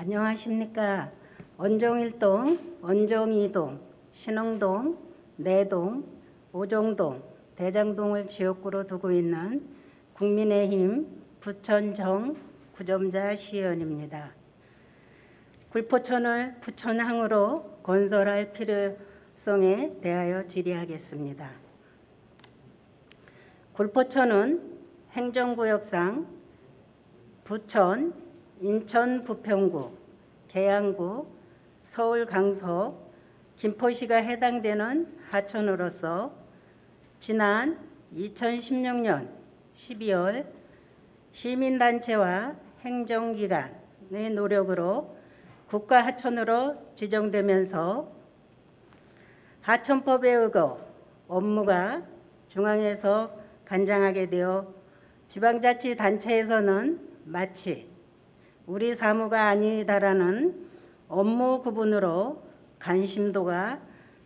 안녕하십니까. 원종일동, 원종이동, 신흥동, 내동, 오종동, 대장동을 지역구로 두고 있는 국민의힘 부천정 구점자 시의원입니다. 굴포천을 부천항으로 건설할 필요성에 대하여 질의하겠습니다. 굴포천은 행정구역상 부천, 인천 부평구, 계양구, 서울 강서, 김포시가 해당되는 하천으로서 지난 2016년 12월 시민단체와 행정기관의 노력으로 국가 하천으로 지정되면서 하천법에 의거 업무가 중앙에서 관장하게 되어 지방자치단체에서는 마치 우리 사무가 아니다라는 업무 구분으로 관심도가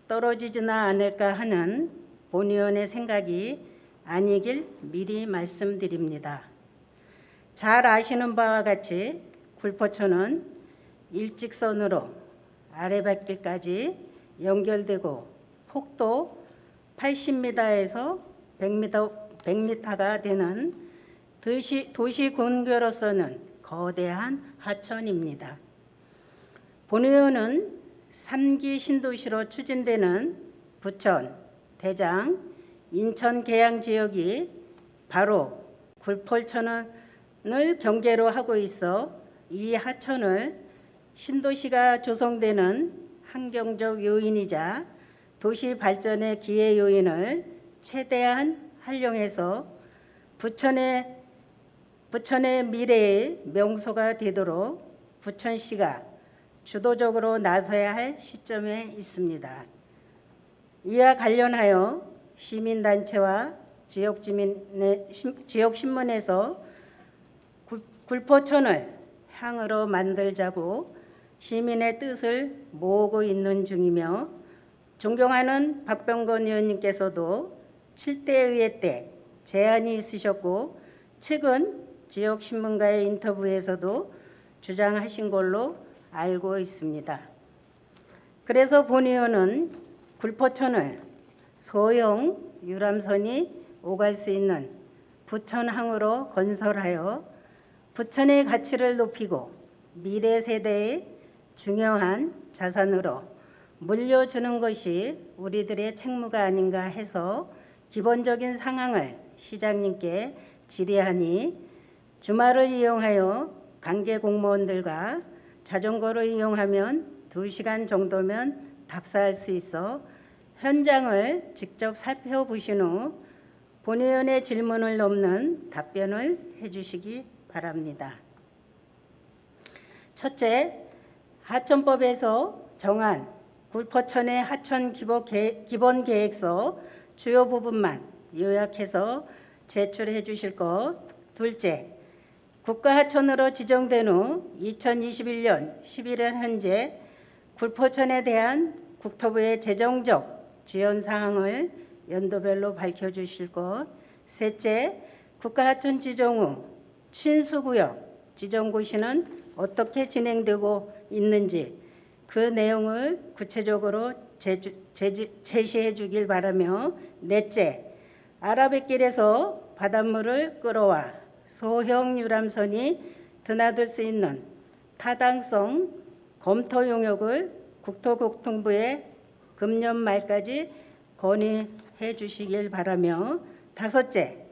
떨어지지는 않을까 하는 본의원의 생각이 아니길 미리 말씀드립니다. 잘 아시는 바와 같이 굴포천은 일직선으로 아래밭길까지 연결되고 폭도 80m에서 100m, 100m가 되는 도시, 도시 근교로서는 거대한 하천입니다. 본의원은 3기 신도시로 추진되는 부천, 대장, 인천 계양 지역이 바로 굴포천을 경계로 하고 있어 이 하천을 신도시가 조성되는 환경적 요인이자 도시 발전의 기회 요인을 최대한 활용해서 부천의 부천의 미래의 명소가 되도록 부천시가 주도적으로 나서야 할 시점에 있습니다. 이와 관련하여 시민단체와 지역주민의 지역신문에서 굴포천을 향으로 만들자고 시민의 뜻을 모으고 있는 중이며 존경하는 박병건 의원님께서도 7대 의회 때 제안이 있으셨고 최근 지역 신문과의 인터뷰에서도 주장하신 걸로 알고 있습니다. 그래서 본 의원은 굴포천을 소형 유람선이 오갈 수 있는 부천항으로 건설하여 부천의 가치를 높이고 미래 세대의 중요한 자산으로 물려주는 것이 우리들의 책무가 아닌가 해서 기본적인 상황을 시장님께 질의하니 주말을 이용하여 관계 공무원들과 자전거를 이용하면 2시간 정도면 답사할 수 있어 현장을 직접 살펴보신 후 본의원의 질문을 넘는 답변을 해주시기 바랍니다. 첫째, 하천법에서 정한 굴포천의 하천 기본 계획서 주요 부분만 요약해서 제출해 주실 것. 둘째, 국가하천으로 지정된 후 2021년 11월 현재 굴포천에 대한 국토부의 재정적 지원 사항을 연도별로 밝혀주실 것. 셋째, 국가하천 지정 후 친수구역 지정고시는 어떻게 진행되고 있는지 그 내용을 구체적으로 제주, 제주, 제시해 주길 바라며 넷째, 아라뱃길에서 바닷물을 끌어와 소형 유람선이 드나들 수 있는 타당성 검토 용역을 국토교통부에 금년 말까지 건의해 주시길 바라며 다섯째,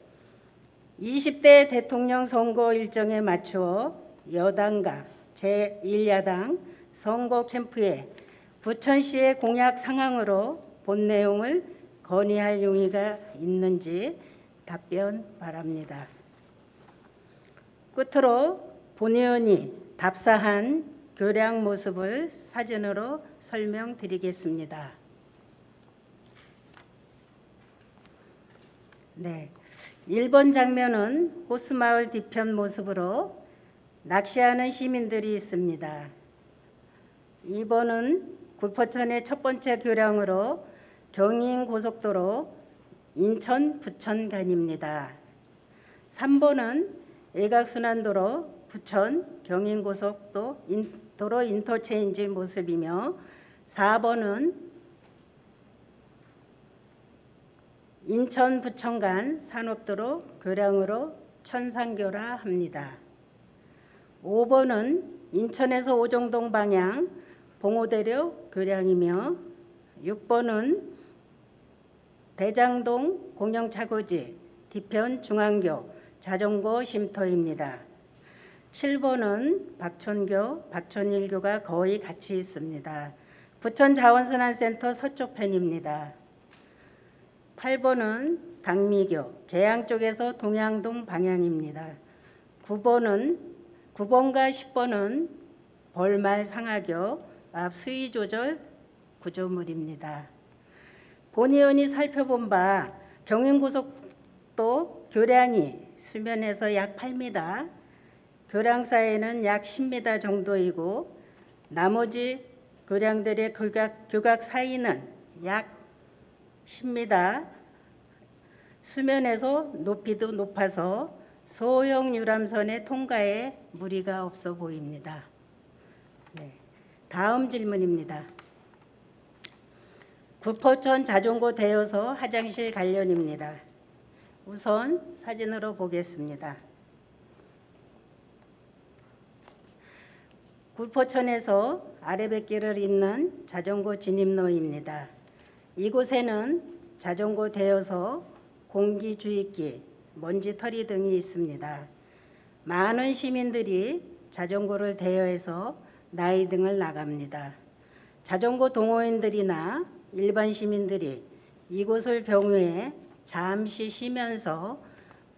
20대 대통령 선거 일정에 맞추어 여당과 제1야당 선거 캠프에 부천시의 공약 상황으로 본 내용을 건의할 용의가 있는지 답변 바랍니다. 끝으로 본 의원이 답사한 교량 모습을 사진으로 설명드리겠습니다. 네. 1번 장면은 호수마을 뒤편 모습으로 낚시하는 시민들이 있습니다. 2번은 굴포천의 첫 번째 교량으로 경인 고속도로 인천 부천 간입니다. 3번은 일각순환도로 부천 경인고속도 인- 도로 인터체인지 모습이며 4번은 인천 부천 간 산업도로 교량으로 천상교라 합니다. 5번은 인천에서 오정동 방향 봉오대로 교량이며 6번은 대장동 공영차고지 뒤편 중앙교 자전거 쉼터입니다. 7번은 박천교, 박천일교가 거의 같이 있습니다. 부천 자원순환센터 서쪽 편입니다. 8번은 당미교, 계양 쪽에서 동양동 방향입니다. 9번은 9번과 10번은 벌말 상하교 앞 수위 조절 구조물입니다. 본 의원이 살펴본 바 경인고속도 교량이 수면에서 약 8m, 교량 사이는 약 10m 정도이고 나머지 교량들의 교각, 교각 사이는 약 10m, 수면에서 높이도 높아서 소형 유람선의 통과에 무리가 없어 보입니다. 네. 다음 질문입니다. 구포천 자전거 대여소 화장실 관련입니다. 우선 사진으로 보겠습니다. 구포천에서 아래뱃길을 잇는 자전거 진입로입니다. 이곳에는 자전거 대여소, 공기주입기, 먼지털이 등이 있습니다. 많은 시민들이 자전거를 대여해서 나이 등을 나갑니다. 자전거 동호인들이나 일반 시민들이 이곳을 경유해 잠시 쉬면서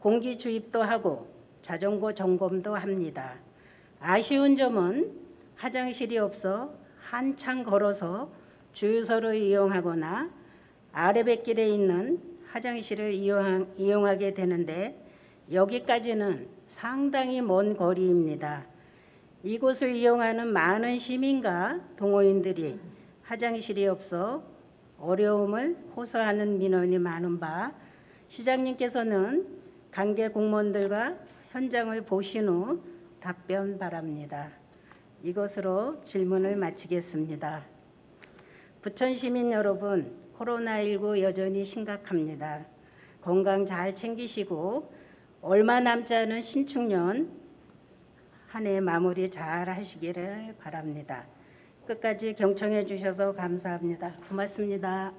공기 주입도 하고 자전거 점검도 합니다. 아쉬운 점은 화장실이 없어 한참 걸어서 주유소를 이용하거나 아래뱃길에 있는 화장실을 이용, 이용하게 되는데 여기까지는 상당히 먼 거리입니다. 이곳을 이용하는 많은 시민과 동호인들이 화장실이 없어 어려움을 호소하는 민원이 많은 바 시장님께서는 관계 공무원들과 현장을 보신 후 답변 바랍니다. 이것으로 질문을 마치겠습니다. 부천 시민 여러분, 코로나19 여전히 심각합니다. 건강 잘 챙기시고 얼마 남지 않은 신축년 한 해 마무리 잘 하시기를 바랍니다. 끝까지 경청해 주셔서 감사합니다. 고맙습니다.